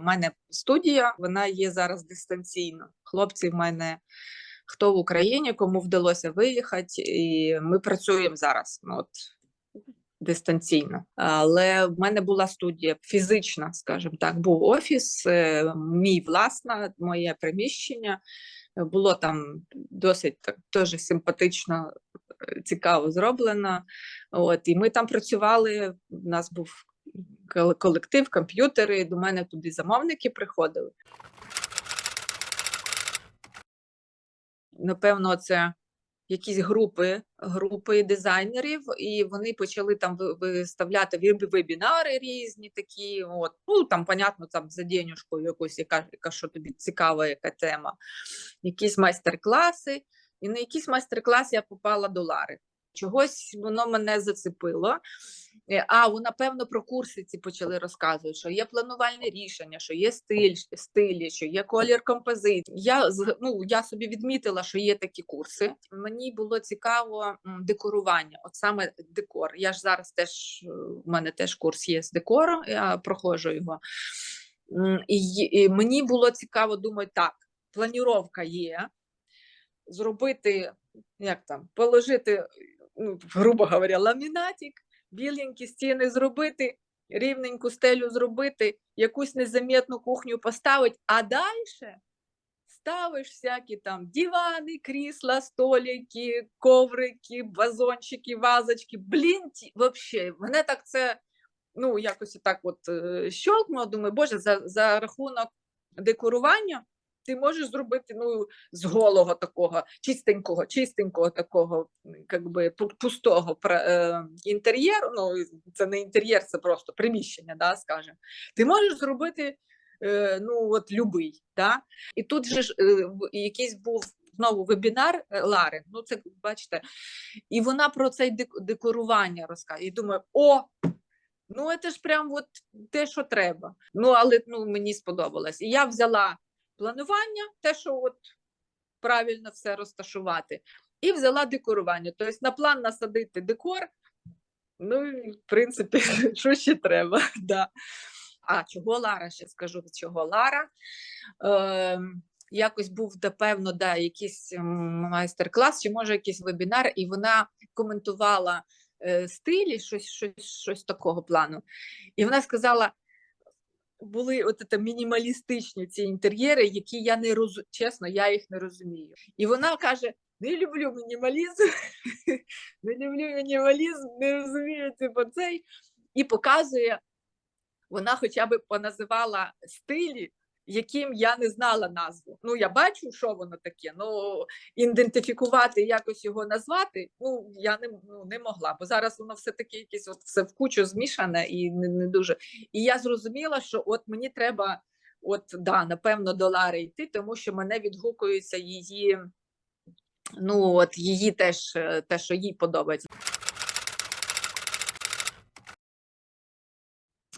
У мене студія, вона є зараз дистанційно. Хлопці в мене хто в Україні, кому вдалося виїхати, і ми працюємо зараз. Ну, от, дистанційно. Але в мене була студія фізична, скажімо так, був офіс, е, мій власне, моє приміщення. Було там досить так теж симпатично, е, цікаво зроблено. От, і ми там працювали. У нас був колектив, комп'ютери. До мене туди замовники приходили. Напевно, це якісь групи, групи дизайнерів, і вони почали там виставляти вебінари різні такі. От. Ну там, понятно, там за денюжку якусь, яка, яка що тобі цікава, яка тема, якісь майстер-класи. І на якийсь майстер-клас я попала до Лари. Чогось воно мене зацепило. Е, А, вона, певно, про курси ці почали розказувати, що є планувальне рішення, що є стиль, стилі, що є колір композиції. Я, ну, я собі відмітила, що є такі курси. Мені було цікаво декорування, от саме декор. Я ж зараз теж, е, в мене теж курс є з декору, я проходжу його. І, і мені було цікаво, думаю, так, планіровка є, зробити, як там, положити, ну, грубо говоря, ламінатик, біленькі стіни зробити, рівненьку стелю зробити, якусь незаметну кухню поставити, а далі ставиш всякі там дивани, крісла, столики, коврики, вазончики, вазочки. Блін, ті- вообще, мене так це ну, якось так от е, щолкнуло, думаю, боже, за, за рахунок декорування ти можеш зробити ну, з голого такого, чистенького, чистенького такого, м, би, пустого е, інтер'єру, ну, це не інтер'єр, це просто приміщення, да, скажімо. Ти можеш зробити е, ну, от, любий. Да? І тут же ж е, якийсь був знову вебінар Лари, ну це бачите, і вона про це декорування розказує. І думаю, о, ну це ж прям от те, що треба. Ну, але ну, мені сподобалось. І я взяла планування, те, що от правильно все розташувати, і взяла декорування. Тобто на план насадити декор. Ну, в принципі, що ще треба? Да. А чого Лара? Ще скажу, чого Лара. Е, якось був, напевно, да, якийсь майстер-клас, чи може якийсь вебінар, і вона коментувала е, стилі, щось, щось, щось такого плану. І вона сказала: були от це мінімалістичні ці інтер'єри, які я не роз... чесно, я їх не розумію. І вона каже: не люблю мінімалізм, не люблю мінімалізм, не розумію типу, цей. І показує, вона хоча б поназивала стилі, яким я не знала назву. Ну, я бачу, що воно таке. Ну, ідентифікувати, якось його назвати, ну, я не, ну, не могла, бо зараз воно все таке якесь от все в кучу змішане і не, не дуже. І я зрозуміла, що от мені треба, от да, напевно, до Лари йти, тому що мене відгукується її. Ну, от її теж е, те, що їй подобається.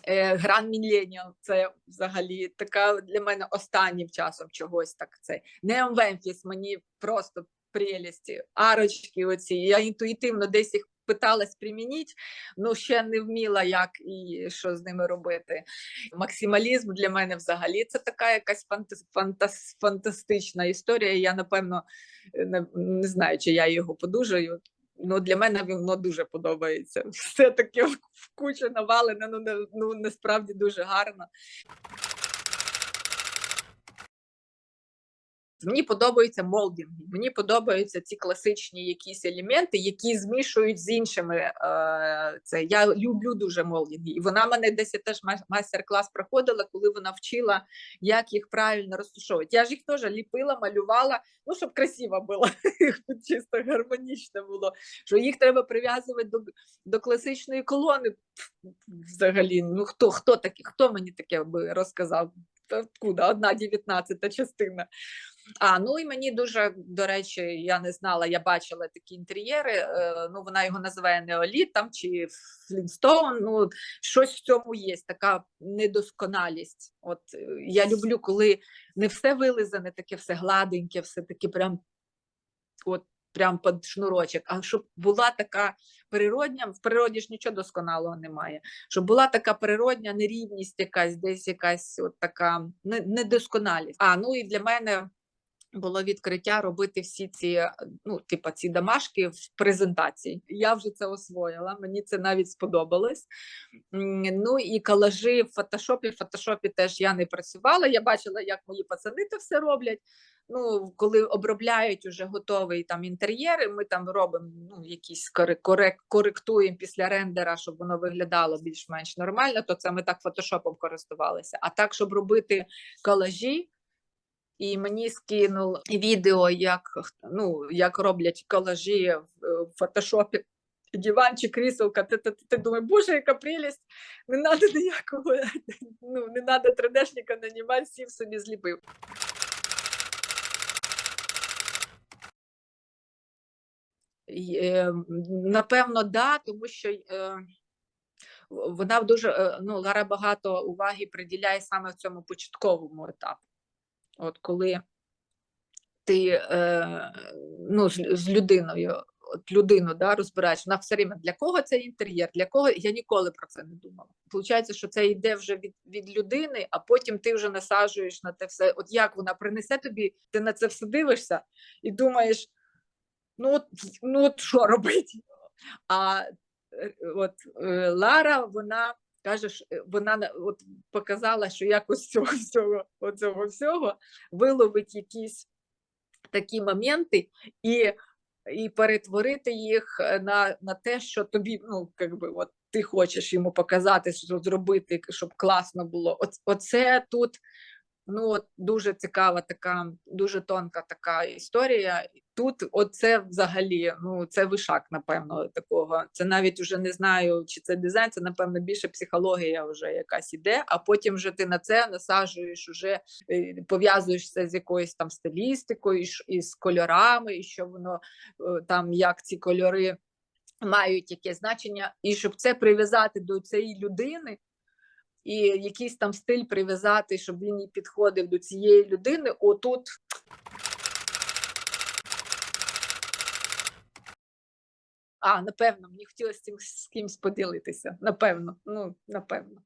Гран Міленіал це взагалі така для мене останнім часом чогось так. Це Неон Вемфіс мені просто прелісті, арочки оці. Я інтуїтивно десь їх питалась примінити, ну ще не вміла, як і що з ними робити. Максималізм для мене взагалі це така якась фантас, фантастична історія. Я напевно не, не знаю, чи я його подужаю. Ну, для мене воно дуже подобається. Все таке в кучу навалене, ну, ну насправді дуже гарно. Мені подобаються молдинги, мені подобаються ці класичні якісь елементи, які змішують з іншими. Е, це я люблю дуже молдинги. І вона мене десь теж майстер-клас проходила, коли вона вчила, як їх правильно розташовувати. Я ж їх теж ліпила, малювала, ну щоб красиво було, чисто гармонічно було. Що їх треба прив'язувати до, до класичної колони. Взагалі, ну хто хто такі, хто мені таке би розказав? Откуда? Одна дев'ятнадцята частина. А, ну і мені дуже, до речі, я не знала, я бачила такі інтер'єри. Е, ну, вона його називає неоліт там чи Флінстоун. Ну, щось в цьому є, така недосконалість. От е, я люблю, коли не все вилизане, таке все гладеньке, все таке прям от прям під шнурочок, а щоб була така природня, в природі ж нічого досконалого немає. Щоб була така природня нерівність, якась десь якась от така недосконалість. А ну і для мене було відкриття робити всі ці, е, ну, типа ці домашки в презентації. Я вже це освоїла, мені це навіть сподобалось. Ну і колажі в фотошопі. В фотошопі теж я не працювала. Я бачила, як мої пацани це все роблять. Ну, коли обробляють уже готовий там інтер'єр, і ми там робимо ну, якісь коре- корек- коректуємо після рендера, щоб воно виглядало більш-менш нормально, то це ми так фотошопом користувалися. А так, щоб робити колажі, і мені скинув відео, як, ну, як роблять колажі в, е, фотошопі. Диванчик, кріселка, ти, ти, ти, ти думаєш, боже, яка прелість, не треба ніякого, ну, не треба 3D-шника нанімати, сів собі зліпив. Е, Напевно, да, тому що е, вона дуже е, ну, Лара багато уваги приділяє саме в цьому початковому етапі. От коли ти е, ну, з, з людиною, от людину да, розбираєш, вона все время для кого це інтер'єр, для кого я ніколи про це не думала. Получається, що це йде вже від, від людини, а потім ти вже насаджуєш на те все. От як вона принесе тобі, ти на це все дивишся і думаєш, ну от, ну от що робити? А е, от е, Лара, вона каже, що, е, вона от показала, що якось цього всього, оцього всього виловить якісь такі моменти і, і перетворити їх е, на, на те, що тобі, ну, якби, от ти хочеш йому показати, що зробити, щоб класно було. Оце тут ну, от, дуже цікава така, дуже тонка така історія. Тут оце взагалі, ну це вишак, напевно, такого. Це навіть вже не знаю, чи це дизайн, це напевно більше психологія вже якась іде, а потім вже ти на це насаджуєш, уже е, пов'язуєш це з якоюсь там стилістикою, і з кольорами, і що воно е, там, як ці кольори мають яке значення, і щоб це прив'язати до цієї людини. І якийсь там стиль прив'язати, щоб він і підходив до цієї людини. Отут А, напевно, мені хотілося цим з кимось поділитися. Напевно, ну, напевно.